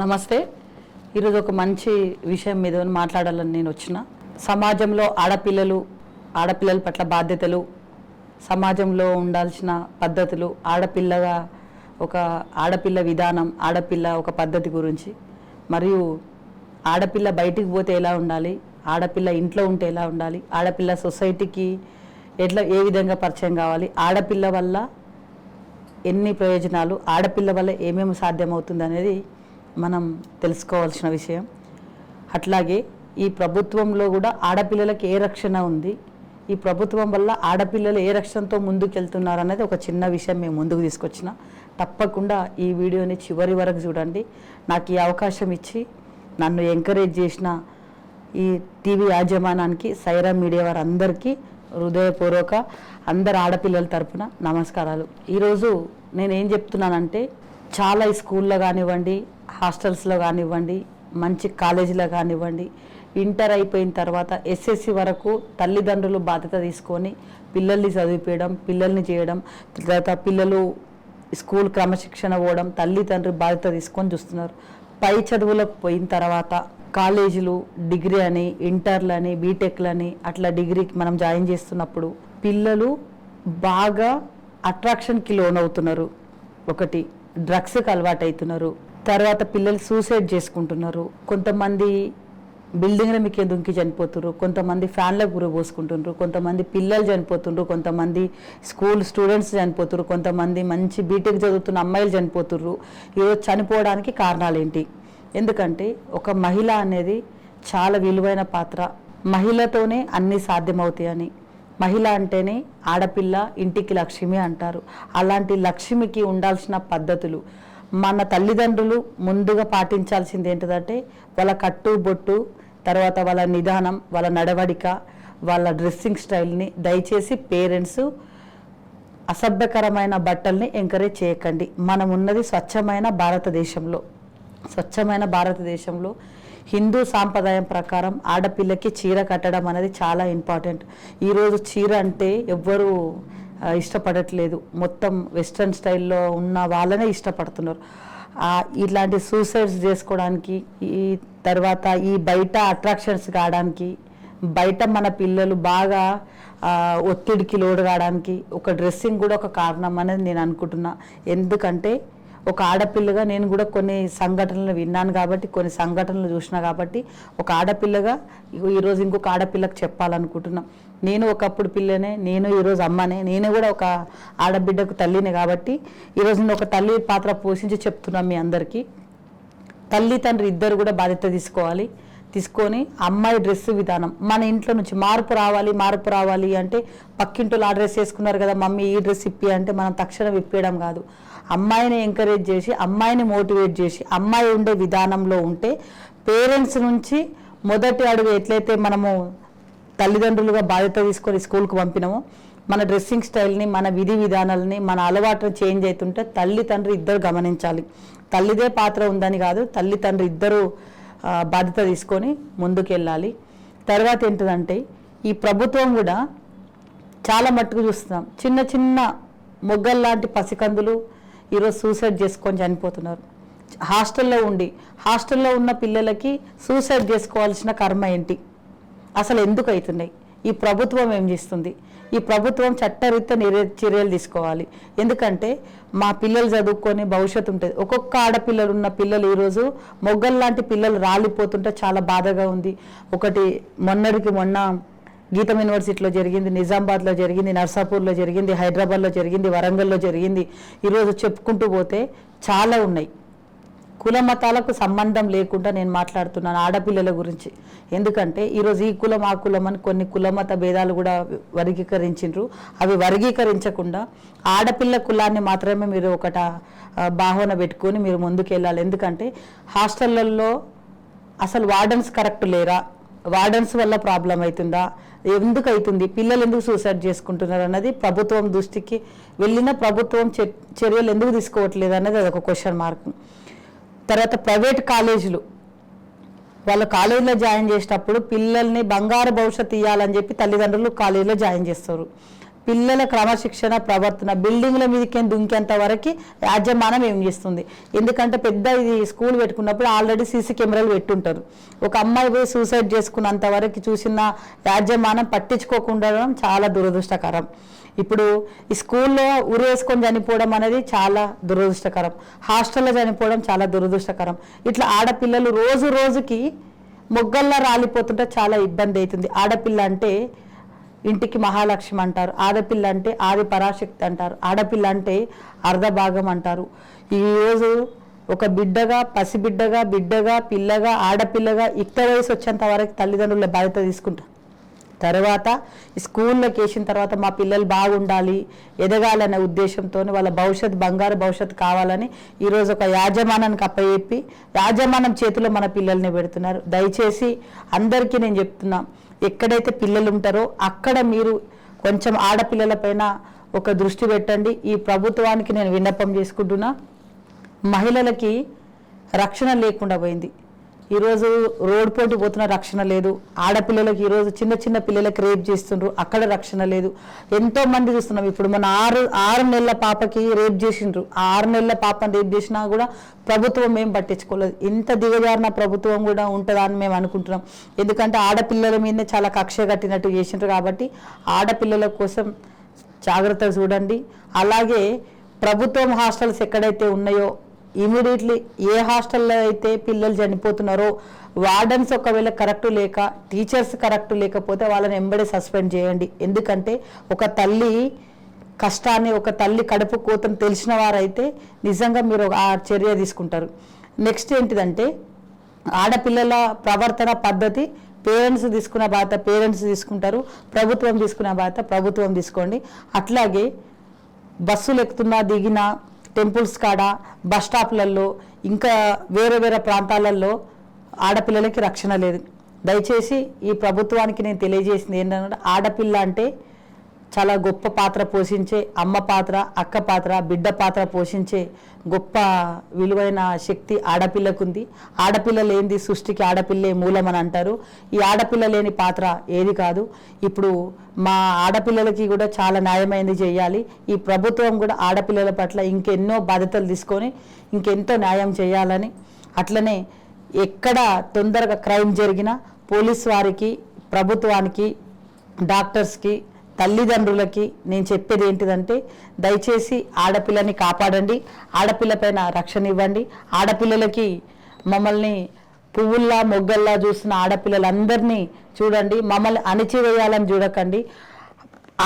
నమస్తే. ఈరోజు ఒక మంచి విషయం మీద మాట్లాడాలని నేను వచ్చిన. సమాజంలో ఆడపిల్లలు ఆడపిల్లల పట్ల బాధ్యతలు సమాజంలో ఉండాల్సిన పద్ధతులు ఆడపిల్లగా ఒక ఆడపిల్ల విధానం ఆడపిల్ల ఒక పద్ధతి గురించి మరియు ఆడపిల్ల బయటికి పోతే ఎలా ఉండాలి ఆడపిల్ల ఇంట్లో ఉంటే ఎలా ఉండాలి ఆడపిల్ల సొసైటీకి ఎట్లా ఏ విధంగా పరిచయం కావాలి ఆడపిల్ల వల్ల ఎన్ని ప్రయోజనాలు ఆడపిల్ల వల్ల ఏమేమి సాధ్యమవుతుంది అనేది మనం తెలుసుకోవాల్సిన విషయం. అట్లాగే ఈ ప్రభుత్వంలో కూడా ఆడపిల్లలకి ఏ రక్షణ ఉంది? ఈ ప్రభుత్వం వల్ల ఆడపిల్లలు ఏ రక్షణతో ముందుకెళ్తున్నారు అనేది ఒక చిన్న విషయం మేము ముందుకు తీసుకొచ్చిన. తప్పకుండా ఈ వీడియోని చివరి వరకు చూడండి. నాకు ఈ అవకాశం ఇచ్చి నన్ను ఎంకరేజ్ చేసిన ఈ టీవీ యాజమానానికి సైరా మీడియా వారందరికీ హృదయపూర్వక అందరు ఆడపిల్లల తరపున నమస్కారాలు. ఈరోజు నేను ఏం చెప్తున్నానంటే చాలా స్కూల్లో కానివ్వండి హాస్టల్స్లో కానివ్వండి మంచి కాలేజీలో కానివ్వండి ఇంటర్ అయిపోయిన తర్వాత ఎస్ఎస్సి వరకు తల్లిదండ్రులు బాధ్యత తీసుకొని పిల్లల్ని చదివిపించడం పిల్లల్ని చేయడం తర్వాత పిల్లలు స్కూల్ క్రమశిక్షణ పోవడం తల్లిదండ్రులు బాధ్యత తీసుకొని చూస్తున్నారు. పై చదువులకు పోయిన తర్వాత కాలేజీలు డిగ్రీ అని ఇంటర్లు అని బీటెక్లని అట్లా డిగ్రీకి మనం జాయిన్ చేస్తున్నప్పుడు పిల్లలు బాగా అట్రాక్షన్కి లోన్ అవుతున్నారు ఒకటి. డ్రగ్స్కి అలవాటు అవుతున్నారు తర్వాత పిల్లలు సూసైడ్ చేసుకుంటున్నారు. కొంతమంది బిల్డింగ్ల మీకు దుంకి చనిపోతున్నారు. కొంతమంది ఫ్యాన్లకు గురి పోసుకుంటున్నారు. కొంతమంది పిల్లలు చనిపోతున్నారు. కొంతమంది స్కూల్ స్టూడెంట్స్ చనిపోతున్నారు. కొంతమంది మంచి బీటెక్ చదువుతున్న అమ్మాయిలు చనిపోతున్నారు. ఈరోజు చనిపోవడానికి కారణాలు ఏంటి ఎందుకంటే ఒక మహిళ అనేది చాలా విలువైన పాత్ర. మహిళతోనే అన్నీ సాధ్యమవుతాయని. మహిళ అంటేనే ఆడపిల్ల ఇంటికి లక్ష్మి అంటారు. అలాంటి లక్ష్మికి ఉండాల్సిన పద్ధతులు. మన తల్లిదండ్రులు ముందుగా పాటించాల్సింది ఏంటిదంటే వాళ్ళ కట్టు బొట్టు తర్వాత వాళ్ళ నిదానం వాళ్ళ నడవడిక వాళ్ళ డ్రెస్సింగ్ స్టైల్ని దయచేసి పేరెంట్స్ అసభ్యకరమైన బట్టల్ని ఎంకరేజ్ చేయకండి. మనం ఉన్నది స్వచ్ఛమైన భారతదేశంలో. స్వచ్ఛమైన భారతదేశంలో హిందూ సాంప్రదాయం ప్రకారం ఆడపిల్లకి చీర కట్టడం అనేది చాలా ఇంపార్టెంట్. ఈరోజు చీర అంటే ఎవ్వరూ ఇష్టపడట్లేదు. మొత్తం వెస్ట్రన్ స్టైల్లో ఉన్న వాళ్ళనే ఇష్టపడుతున్నారు. ఇట్లాంటి సూసైడ్స్ చేసుకోవడానికి ఈ తర్వాత ఈ బయట అట్రాక్షన్స్ కావడానికి బయట మన పిల్లలు బాగా ఒత్తిడికి లోడు కావడానికి ఒక డ్రెస్సింగ్ కూడా ఒక కారణం అనేది నేను అనుకుంటున్నా. ఎందుకంటే ఒక ఆడపిల్లగా నేను కూడా కొన్ని సంఘటనలు విన్నాను కాబట్టి కొన్ని సంఘటనలు చూసినా కాబట్టి ఒక ఆడపిల్లగా ఈరోజు ఇంకొక ఆడపిల్లకు చెప్పాలనుకుంటున్నాం. నేను ఒకప్పుడు పిల్లనే నేను ఈరోజు అమ్మనే నేను కూడా ఒక ఆడబిడ్డకు తల్లిని కాబట్టి ఈరోజు నేను ఒక తల్లి పాత్ర పోషించి చెప్తున్నాం మీ అందరికీ. తల్లి తండ్రి ఇద్దరు కూడా బాధ్యత తీసుకోవాలి. తీసుకొని అమ్మాయి డ్రెస్ విధానం మన ఇంట్లో నుంచి మార్పు రావాలి మార్పు రావాలి అంటే పక్కింటోళ్ళు ఆ డ్రెస్ వేసుకున్నారు కదా మమ్మీ ఈ డ్రెస్ ఇప్పి అంటే మనం తక్షణం ఇప్పేయడం కాదు. అమ్మాయిని ఎంకరేజ్ చేసి అమ్మాయిని మోటివేట్ చేసి అమ్మాయి ఉండే విధానంలో ఉంటే పేరెంట్స్ నుంచి మొదటి అడుగు ఎట్లయితే మనము తల్లిదండ్రులుగా బాధ్యత తీసుకొని స్కూల్కి పంపినామో మన డ్రెస్సింగ్ స్టైల్ని మన విధి విధానాలని మన అలవాట్లు చేంజ్ అవుతుంటే తల్లి తండ్రి ఇద్దరు గమనించాలి. తల్లిదే పాత్ర ఉందని కాదు తల్లి తండ్రి ఇద్దరు బాధ్యత తీసుకొని ముందుకెళ్ళాలి. తర్వాత ఏంటిదంటే ఈ ప్రభుత్వం కూడా చాలా మట్టుకు చూస్తున్నాం. చిన్న చిన్న మొగ్గల్లాంటి పసికందులు ఈరోజు సూసైడ్ చేసుకొని చనిపోతున్నారు. హాస్టల్లో ఉండి హాస్టల్లో ఉన్న పిల్లలకి సూసైడ్ చేసుకోవాల్సిన కర్మ ఏంటి? అసలు ఎందుకు అవుతున్నాయి ఈ ప్రభుత్వం ఏం చేస్తుంది? ఈ ప్రభుత్వం చట్టరీత్యా నిరే చర్యలు తీసుకోవాలి. ఎందుకంటే మా పిల్లలు చదువుకొని భవిష్యత్తు ఉంటుంది. ఒక్కొక్క ఆడపిల్లలు ఉన్న పిల్లలు ఈరోజు మొగ్గల్ లాంటి పిల్లలు రాలిపోతుంటే చాలా బాధగా ఉంది. ఒకటి మొన్నటికి మొన్న గీతం యూనివర్సిటీలో జరిగింది నిజామాబాద్లో జరిగింది నర్సాపూర్లో జరిగింది హైదరాబాద్లో జరిగింది వరంగల్లో జరిగింది. ఈరోజు చెప్పుకుంటూ పోతే చాలా ఉన్నాయి. కుల మతాలకు సంబంధం లేకుండా నేను మాట్లాడుతున్నాను ఆడపిల్లల గురించి. ఎందుకంటే ఈరోజు ఈ కులం ఆ కులం అని కొన్ని కులమత భేదాలు కూడా వర్గీకరించిండ్రు. అవి వర్గీకరించకుండా ఆడపిల్ల కులాన్ని మాత్రమే మీరు ఒకట ఆ, భావన పెట్టుకొని మీరు ముందుకు వెళ్ళాలి ఎందుకంటే హాస్టళ్ళల్లో అసలు వార్డన్స్ కరెక్ట్ లేరా? వార్డన్స్ వల్ల ప్రాబ్లం అవుతుందా? ఎందుకు అవుతుంది పిల్లలు ఎందుకు సూసైడ్ చేసుకుంటున్నారు అన్నది ప్రభుత్వం దృష్టికి వెళ్ళిన ప్రభుత్వం చర్యలు ఎందుకు తీసుకోవట్లేదు అన్నది అదొక క్వశ్చన్ మార్క్ తర్వాత ప్రైవేట్ కాలేజీలు. వాళ్ళు కాలేజీలో జాయిన్ చేసేటప్పుడు పిల్లల్ని బంగారు భవిష్యత్తు ఇవ్వాలని చెప్పి తల్లిదండ్రులు కాలేజీలో జాయిన్ చేస్తారు. పిల్లల క్రమశిక్షణ ప్రవర్తన బిల్డింగ్ల మీదకి దుంకేంత వరకు యాజమానం ఏం చేస్తుంది? ఎందుకంటే పెద్ద ఇది స్కూల్ పెట్టుకున్నప్పుడు ఆల్రెడీ సీసీ కెమెరాలు పెట్టుంటారు. ఒక అమ్మాయి పోయి సూసైడ్ చేసుకున్నంత వరకు చూసిన యాజమానం పట్టించుకోకుండా చాలా దురదృష్టకరం. ఇప్పుడు ఈ స్కూల్లో ఉరేసుకొని చనిపోవడం అనేది చాలా దురదృష్టకరం. హాస్టల్లో చనిపోవడం చాలా దురదృష్టకరం. ఇట్లా ఆడపిల్లలు రోజు రోజుకి మొగ్గల్లా రాలిపోతుంటే చాలా ఇబ్బంది అవుతుంది. ఆడపిల్ల అంటే ఇంటికి మహాలక్ష్మి అంటారు. ఆడపిల్ల అంటే ఆది పరాశక్తి అంటారు. ఆడపిల్ల అంటే అర్ధభాగం అంటారు. ఈరోజు ఒక బిడ్డగా పసిబిడ్డగా బిడ్డగా పిల్లగా ఆడపిల్లగా ఇక్కడ వయసు వచ్చేంత వరకు తల్లిదండ్రుల బాధ్యత తీసుకుంటారు. తర్వాత ఈ స్కూల్లోకి వేసిన తర్వాత మా పిల్లలు బాగుండాలి ఎదగాలనే ఉద్దేశంతో వాళ్ళ భవిష్యత్ బంగారు భవిష్యత్ కావాలని ఈరోజు ఒక యాజమానానికి అప్పచెప్పి యాజమానం చేతిలో మన పిల్లల్ని పెడుతున్నారు. దయచేసి అందరికీ నేను చెప్తున్నా ఎక్కడైతే పిల్లలు ఉంటారో అక్కడ మీరు కొంచెం ఆడపిల్లల పైన ఒక దృష్టి పెట్టండి. ఈ ప్రభుత్వానికి నేను విన్నపం చేసుకుంటున్నా. మహిళలకి రక్షణ లేకుండా పోయింది. ఈరోజు రోడ్ పోటీ పోతున్న రక్షణ లేదు. ఆడపిల్లలకి ఈరోజు చిన్న చిన్న పిల్లలకు రేప్ చేస్తుండ్రు. అక్కడ రక్షణ లేదు. ఎంతో మంది చూస్తున్నాం. ఇప్పుడు మన ఆరు ఆరు నెలల పాపకి రేప్ చేసిండ్రు. ఆ ఆరు నెలల పాపను రేప్ చేసినా కూడా ప్రభుత్వం ఏం పట్టించుకోలేదు. ఇంత దిగజారిన ప్రభుత్వం కూడా ఉంటుందా అని మేము అనుకుంటున్నాం. ఎందుకంటే ఆడపిల్లల మీదనే చాలా కక్ష కట్టినట్టు చేసిండ్రు కాబట్టి ఆడపిల్లల కోసం జాగ్రత్త చూడండి. అలాగే ప్రభుత్వం హాస్టల్స్ ఎక్కడైతే ఉన్నాయో ఇమీడియట్లీ ఏ హాస్టల్లో అయితే పిల్లలు చనిపోతున్నారో వార్డన్స్ ఒకవేళ కరెక్ట్ లేక టీచర్స్ కరెక్ట్ లేకపోతే వాళ్ళని ఎంబడే సస్పెండ్ చేయండి. ఎందుకంటే ఒక తల్లి కష్టాన్ని ఒక తల్లి కడుపు కోతను తెలిసిన వారైతే నిజంగా మీరు ఆ చర్య తీసుకుంటారు. నెక్స్ట్ ఏంటిదంటే ఆడపిల్లల ప్రవర్తన పద్ధతి పేరెంట్స్ తీసుకున్న బాధ పేరెంట్స్ తీసుకుంటారు ప్రభుత్వం తీసుకున్న బాధ ప్రభుత్వం తీసుకోండి. అట్లాగే బస్సులు ఎక్కుతున్నా దిగినా టెంపుల్స్ కాడ బస్ స్టాప్లలో ఇంకా వేరే వేరే ప్రాంతాలలో ఆడపిల్లలకి రక్షణ లేదు. దయచేసి ఈ ప్రభుత్వానికి నేను తెలియజేసింది ఏంటంటే ఆడపిల్ల అంటే చాలా గొప్ప పాత్ర పోషించే అమ్మ పాత్ర అక్క పాత్ర బిడ్డ పాత్ర పోషించే గొప్ప విలువైన శక్తి ఆడపిల్లకుంది. ఆడపిల్ల లేనిది సృష్టికి ఆడపిల్లే మూలం అని అంటారు. ఈ ఆడపిల్ల లేని పాత్ర ఏది కాదు. ఇప్పుడు మా ఆడపిల్లలకి కూడా చాలా న్యాయమైనది చేయాలి. ఈ ప్రభుత్వం కూడా ఆడపిల్లల పట్ల ఇంకెన్నో బాధ్యతలు తీసుకొని ఇంకెంతో న్యాయం చేయాలని. అట్లనే ఎక్కడ తొందరగా క్రైమ్ జరిగినా పోలీస్ వారికి ప్రభుత్వానికి డాక్టర్స్కి తల్లిదండ్రులకి నేను చెప్పేది ఏంటిదంటే దయచేసి ఆడపిల్లని కాపాడండి ఆడపిల్ల పైన రక్షణ ఇవ్వండి ఆడపిల్లలకి మమ్మల్ని పువ్వుల్లా మొగ్గల్లా చూసిన ఆడపిల్లలందరినీ చూడండి మమ్మల్ని అణిచివేయాలని చూడకండి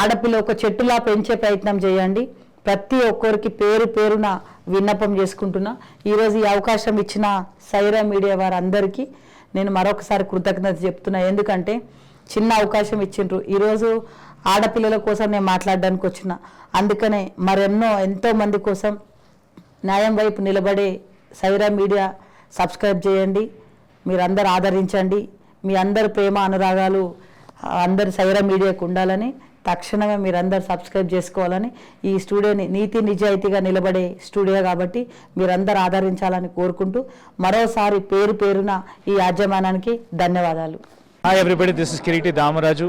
ఆడపిల్ల ఒక చెట్టులా పెంచే ప్రయత్నం చేయండి ప్రతి ఒక్కరికి పేరు పేరున విన్నపం చేసుకుంటున్నా. ఈరోజు ఈ అవకాశం ఇచ్చిన సైరా మీడియా వారందరికీ నేను మరొకసారి కృతజ్ఞత చెప్తున్నా. ఎందుకంటే చిన్న అవకాశం ఇచ్చిండ్రు. ఈరోజు ఆడపిల్లల కోసం నేను మాట్లాడడానికి వచ్చిన. అందుకనే మరెన్నో ఎంతో మంది కోసం న్యాయం వైపు నిలబడే సైరా మీడియా సబ్స్క్రైబ్ చేయండి. మీరందరూ ఆదరించండి. మీ అందరి ప్రేమ అనురాగాలు అందరు అందరి సైరా మీడియాకు ఉండాలని తక్షణమే మీరందరూ సబ్స్క్రైబ్ చేసుకోవాలని ఈ స్టూడియోని నీతి నిజాయితీగా నిలబడే స్టూడియో కాబట్టి మీరందరూ ఆదరించాలని కోరుకుంటూ మరోసారి పేరు పేరున ఈ యాజమానానికి ధన్యవాదాలు. Hi everybody this is Kiriti Damaraju